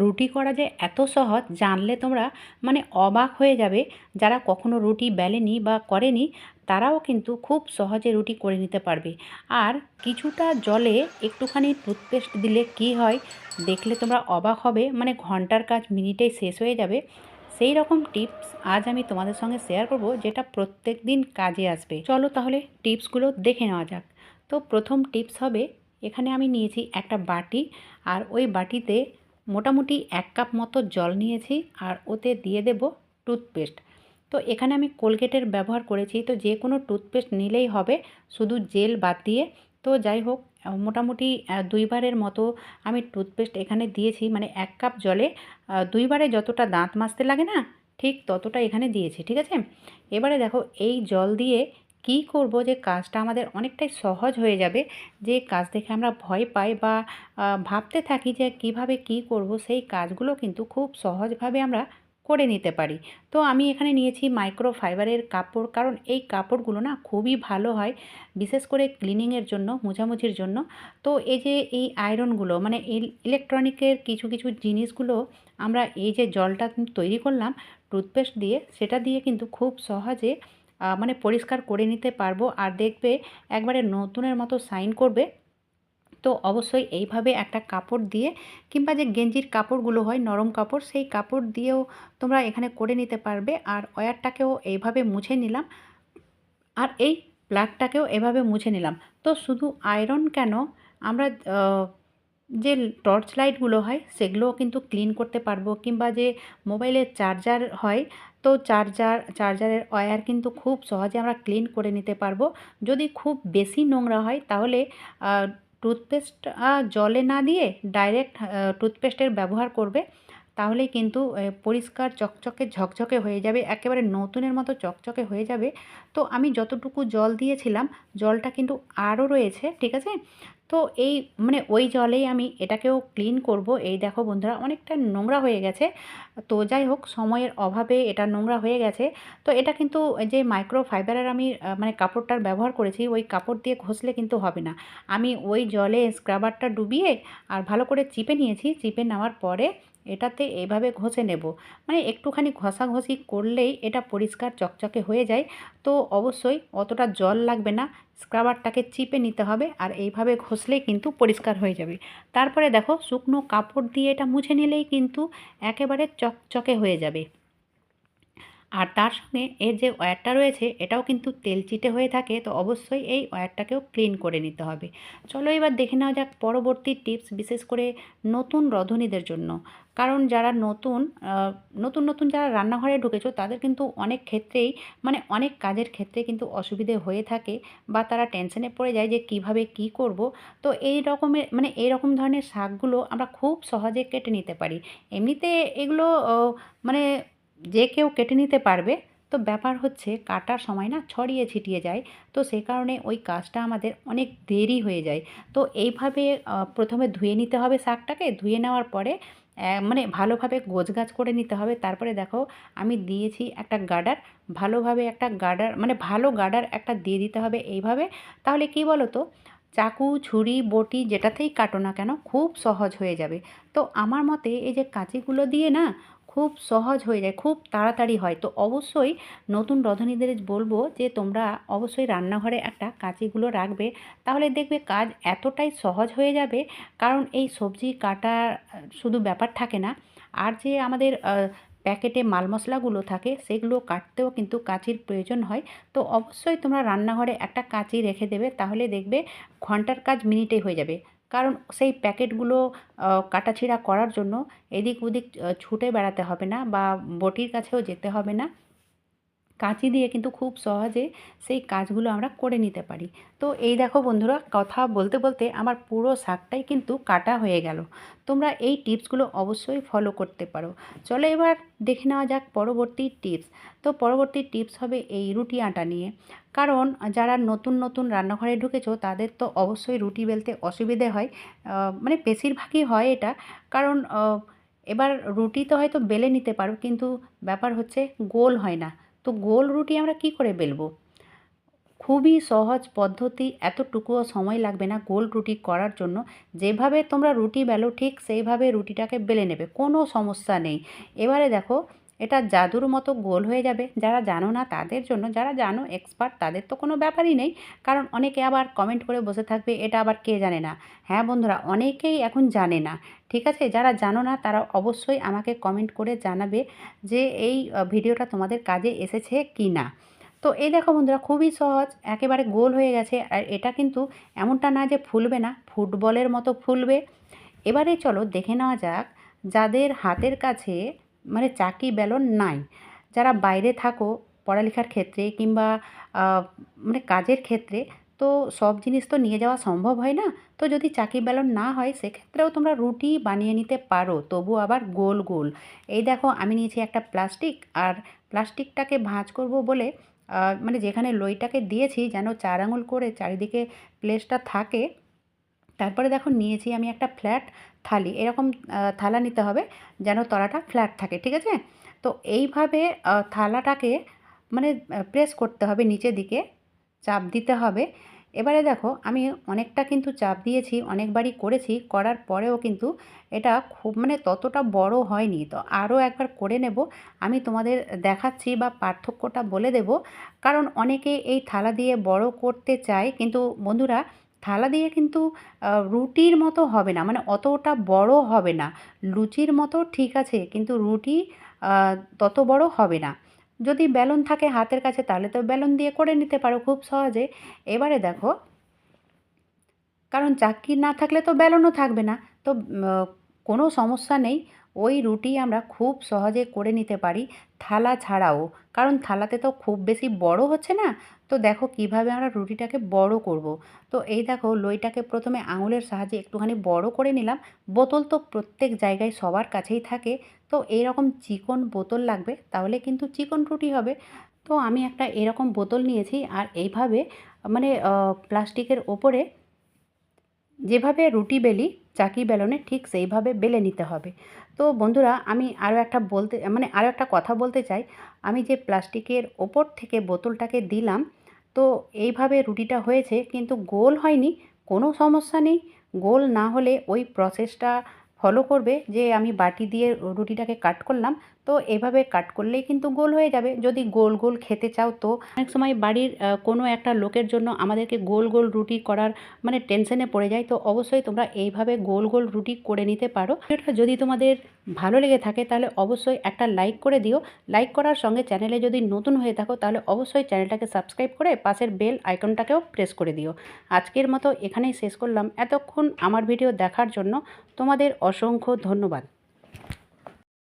রুটি করা যে এত সহজ জানলে তোমরা মানে অবাক হয়ে যাবে। যারা কখনো রুটি বেলেনি বা করেনি, তারাও কিন্তু খুব সহজে রুটি করে নিতে পারবে। আর কিছুটা জলে একটুখানি টুথপেস্ট দিলে কি হয়, দেখলে তোমরা অবাক হবে। মানে ঘণ্টার কাজ মিনিটেই শেষ হয়ে যাবে। সেই রকম টিপস আজ আমি তোমাদের সঙ্গে শেয়ার করব, যেটা প্রত্যেক দিন কাজে আসবে। চলো তাহলে টিপসগুলো দেখে নেওয়া যাক। তো প্রথম টিপস হবে, এখানে আমি নিয়েছি একটা বাটি। আর ওই বাটিতে মোটামুটি এক কাপ মতো জল নিয়েছি আর ওতে দিয়ে দেব টুথপেস্ট। তো এখানে আমি কোলগেটের ব্যবহার করেছি, তো যে কোনো টুথপেস্ট নিলেই হবে, শুধু জেল বাদ দিয়ে। তো যাই হোক মোটামুটি দুইবারের মতো আমি টুথপেস্ট এখানে দিয়েছি মানে এক কাপ জলে। দুইবারে যতটা দাঁত মাজতে লাগে না, ঠিক ততটা এখানে দিয়েছি, ঠিক আছে? এবারে দেখো, এই জল দিয়ে কি করব যে কাজটা আমাদের অনেকটাই সহজ হয়ে যাবে, যে কাজ দেখে আমরা ভয় পাই বা ভাবতে থাকি যে কীভাবে কি করব সেই কাজগুলো কিন্তু খুব সহজভাবে আমরা করে নিতে পারি। তো আমি এখানে নিয়েছি মাইক্রো ফাইবারের কাপড়, কারণ এই কাপড়গুলো না খুবই ভালো হয়, বিশেষ করে ক্লিনিংয়ের জন্য, মোছামুছির জন্য। তো এই যে এই আয়রনগুলো মানে ইলেকট্রনিকের কিছু কিছু জিনিসগুলো আমরা এই যে জলটা তৈরি করলাম টুথপেস্ট দিয়ে, সেটা দিয়ে কিন্তু খুব সহজে মানে পরিষ্কার করে নিতে পারব। আর দেখবে একবারে নতুনের মতো সাইন করবে। তো অবশ্যই এইভাবে একটা কাপড় দিয়ে কিংবা যে গেঞ্জির কাপড়গুলো হয়, নরম কাপড়, সেই কাপড় দিয়েও তোমরা এখানে করে নিতে পারবে। আর ওয়ারটাকেও এইভাবে মুছে নিলাম। আর এই প্লাগটাকেও এভাবে মুছে নিলাম। তো শুধু আয়রন কেন? আমরা যে টর্চ লাইটগুলো হয়, সেগুলোও কিন্তু ক্লিন করতে পারব। কিংবা যে মোবাইলের চার্জার হয়, তো চার্জার চার্জারের ওয়্যার কিন্তু খুব সহজে আমরা ক্লিন করে নিতে পারব। যদি খুব বেশি নোংরা হয়, তাহলে টুথপেস্ট জলে না দিয়ে ডাইরেক্ট টুথপেস্টের ব্যবহার করবে। তাহলেই কিন্তু পরিষ্কার চকচকে ঝকঝকে হয়ে যাবে, একেবারে নতুনের মতো চকচকে হয়ে যাবে। তো আমি যতটুকু জল দিয়েছিলাম, জলটা কিন্তু আরও রয়েছে, ঠিক আছে? তো এই মানে ওই জলেই আমি এটাকেও ক্লিন করব। এই দেখো বন্ধুরা, অনেকটা নোংরা হয়ে গেছে। তো যাই হোক, সময়ের অভাবে এটা নোংরা হয়ে গেছে। তো এটা কিন্তু যে মাইক্রো ফাইবারের আমি মানে কাপড়টার ব্যবহার করেছি, ওই কাপড় দিয়ে ঘষলে কিন্তু হবে না। আমি ওই জলে স্ক্রাবারটা ডুবিয়ে আর ভালো করে চিপে নিয়েছি। চিপে নেওয়ার পরে এটাতে এইভাবে ঘষে নেব। মানে একটুখানি ঘষাঘষি করলেই এটা পরিষ্কার চকচকে হয়ে যায়। তো অবশ্যই অতটা জল লাগবে না। স্ক্রাবারটাকে চিপে নিতে হবে আর এইভাবে ঘষলেই কিন্তু পরিষ্কার হয়ে যাবে। তারপরে দেখো শুকনো কাপড় দিয়ে এটা মুছে নিলেই কিন্তু একেবারে চকচকে হয়ে যাবে। আর তার সঙ্গে এর যে ওয়্যারটা রয়েছে, এটাও কিন্তু তেলচিটে হয়ে থাকে, তো অবশ্যই এই ওয়্যারটাকেও ক্লিন করে নিতে হবে। চলো এবার দেখে নেওয়া যাক পরবর্তী টিপস বিশেষ করে নতুন রধনীদের জন্য। কারণ যারা নতুন নতুন নতুন যারা রান্নাঘরে ঢুকেছো, তাদের কিন্তু অনেক ক্ষেত্রেই মানে অনেক কাজের ক্ষেত্রে কিন্তু অসুবিধে হয়ে থাকে বা তারা টেনশনে পড়ে যায় যে কীভাবে কি করব। তো এই রকমের মানে এই রকম ধরনের শাকগুলো আমরা খুব সহজে কেটে নিতে পারি। এমনিতে এগুলো মানে যে কেউ কেটে নিতে পারবে, তো ব্যাপার হচ্ছে কাটার সময় না ছড়িয়ে ছিটিয়ে যায়, তো সে কারণে ওই কাজটা আমাদের অনেক দেরি হয়ে যায়। তো এইভাবে প্রথমে ধুয়ে নিতে হবে শাকটাকে, ধুয়ে নেওয়ার পরে মানে ভালোভাবে গোছগাছ করে নিতে হবে। তারপরে দেখো, আমি দিয়েছি একটা গার্ডার ভালোভাবে একটা গার্ডার মানে ভালো গার্ডার একটা দিয়ে দিতে হবে এইভাবে। তাহলে কি বলো তো চাকু, ছুরি, বটি যেটাতেই কাটো না কেন, খুব সহজ হয়ে যাবে। তো আমার মতে এই যে কাঁচিগুলো দিয়ে না খুব সহজ হয়ে যায়, খুব তাড়াতাড়ি হয়। তো অবশ্যই নতুন রধনীদের বলব যে, তোমরা অবশ্যই রান্নাঘরে একটা কাঁচিগুলো রাখবে। তাহলে দেখবে কাজ এতটাই সহজ হয়ে যাবে, কারণ এই সবজি কাটা শুধু ব্যাপার থাকে না। আর যে আমাদের প্যাকেটে মাল মশলাগুলো থাকে, সেগুলো কাটতেও কিন্তু কাঁচির প্রয়োজন হয়। তো অবশ্যই তোমরা রান্নাঘরে একটা কাঁচি রেখে দেবে, তাহলে দেখবে ঘণ্টার কাজ মিনিটে হয়ে যাবে। কারণ সেই প্যাকেটগুলো কাটাছিড়া করার জন্য এদিক ওদিক ছুটে বেড়াতে হবে না বা বটির কাছেও যেতে হবে না। কাঁচি দিয়ে কিন্তু খুব সহজে সেই কাজগুলো আমরা করে নিতে পারি। তো এই দেখো বন্ধুরা, কথা বলতে বলতে আমার পুরো শাকটাই কিন্তু কাটা হয়ে গেল। তোমরা এই টিপসগুলো অবশ্যই ফলো করতে পারো। চলো এবার দেখে নেওয়া যাক পরবর্তী টিপস। তো পরবর্তী টিপস হবে এই রুটি আটা নিয়ে। কারণ যারা নতুন নতুন রান্নাঘরে ঢুকেছো, তাদের তো অবশ্যই রুটি বেলতে অসুবিধে হয়। মানে বেশিরভাগই হয় এটা। কারণ এবার রুটি তো হয়তো বেলে নিতে পারো, কিন্তু ব্যাপার হচ্ছে গোল হয় না। তো গোল রুটি আমরা কি করে বেলব? খুবই সহজ পদ্ধতি, এতটুকুও সময় লাগবে না গোল রুটি করার জন্য। যেভাবে তোমরা রুটি বেলো, ঠিক সেইভাবে রুটিটাকে বেলে নেবে, কোনো সমস্যা নেই। এবারে দেখো এটা জাদুর মতো গোল হয়ে যাবে। যারা জানো না তাদের জন্য, যারা জানো এক্সপার্ট তাদের তো কোনো ব্যাপারই নেই। কারণ অনেকে আবার কমেন্ট করে বসে থাকবে, এটা আবার কে জানে না? হ্যাঁ বন্ধুরা, অনেকেই এখন জানে না। ঠিক আছে? যারা জানো না তারা অবশ্যই আমাকে কমেন্ট করে জানাবে যে এই ভিডিওটা তোমাদের কাজে এসেছে কি না তো এই দেখো বন্ধুরা, খুবই সহজ, একেবারে গোল হয়ে গেছে। আর এটা কিন্তু এমনটা না যে ফুলবে না, ফুটবলের মতো ফুলবে। এবারে চলো দেখে নেওয়া যাক, যাদের হাতের কাছে মানে চাকি বেলন নাই। যারা বাইরে থাকো পড়ালেখার ক্ষেত্রে কিংবা মানে কাজের ক্ষেত্রে, তো সব জিনিস তো নিয়ে যাওয়া সম্ভব হয় না। তো যদি চাকি বেলন না হয়, সেক্ষেত্রেও তোমরা রুটি বানিয়ে নিতে পারো, তবু আবার গোল গোল। এই দেখো, আমি নিয়েছি একটা প্লাস্টিক, আর প্লাস্টিকটাকে ভাঁজ করব বলে মানে যেখানে লইটাকে দিয়েছি, যেন চার আঙুল করে চারিদিকে প্লেসটা থাকে তারপরে দেখো নিয়েছি আমি একটা ফ্ল্যাট থালি। এরকম থালা নিতে হবে যেন তলাটা ফ্ল্যাট থাকে, ঠিক আছে? তো এইভাবে থালাটাকে মানে প্রেস করতে হবে নিচের দিকে, চাপ দিতে হবে। এবারে দেখো, আমি অনেকটা কিন্তু চাপ দিয়েছি, অনেকবারই করেছি, করার পরেও কিন্তু এটা খুব মানে ততটা বড় হয়নি। তো আরও একবার করে নেব, আমি তোমাদের দেখাচ্ছি বা পার্থক্যটা বলে দেব। কারণ অনেকে এই থালা দিয়ে বড় করতে চায়, কিন্তু বন্ধুরা থালা দিয়ে কিন্তু রুটির মতো হবে না। মানে অতটা বড় হবে না। লুচির মতো ঠিক আছে, কিন্তু রুটি তত বড় হবে না। যদি বেলুন থাকে হাতের কাছে, তাহলে তো বেলুন দিয়ে করে নিতে পারো খুব সহজে। এবারে দেখো, কারণ চাকি না থাকলে তো বেলুনও থাকবে না। তো কোনো সমস্যা নেই। ওই রুটি আমরা খুব সহজে করে নিতে পারি থালা ছাড়াও। কারণ থালাতে তো খুব বেশি বড় হচ্ছে না তো দেখো কীভাবে আমরা রুটিটাকে বড় করব। তো এই দেখো লইটাকে প্রথমে আঙুলের সাহায্যে একটুখানি বড় করে নিলাম। বোতল তো প্রত্যেক জায়গায় সবার কাছেই থাকে। তো এইরকম চিকন বোতল লাগবে, তাহলে কিন্তু চিকন রুটি হবে। তো আমি একটা এরকম বোতল নিয়েছি আর এইভাবে মানে প্লাস্টিকের ওপরে যেভাবে রুটি বেলি, চাকি বেলনে ঠিক সেইভাবে বেলে নিতে হবে। তো বন্ধুরা, আমি আরও একটা বলতে মানে আরও একটা কথা বলতে চাই। আমি যে প্লাস্টিকের ওপর থেকে বোতলটাকে দিলাম তো এইভাবে রুটিটা হয়েছে, কিন্তু গোল হয়নি, কোনো সমস্যা নেই। গোল না হলে ওই প্রসেসটা ফলো করবে যে আমি বাটি দিয়ে রুটিটাকে কাট করলাম, তো এভাবে কাট করলেই কিন্তু গোল হয়ে যাবে। যদি গোল গোল খেতে চাও তো। অনেক সময় বাড়ির কোনো একটা লোকের জন্য আমাদেরকে গোল গোল রুটি করার মানে টেনশনে পড়ে যায়, তো অবশ্যই তোমরা এইভাবে গোল গোল রুটি করে নিতে পারো। এটা যদি তোমাদের ভালো লেগে থাকে তাহলে অবশ্যই একটা লাইক করে দিও। লাইক করার সঙ্গে চ্যানেলে যদি নতুন হয়ে থাকো তাহলে অবশ্যই চ্যানেলটাকে সাবস্ক্রাইব করে পাশের বেল আইকনটাকেও প্রেস করে দিও। আজকের মতো এখানেই শেষ করলাম। এতক্ষণ আমার ভিডিও দেখার জন্য তোমাদের অসংখ্য ধন্যবাদ।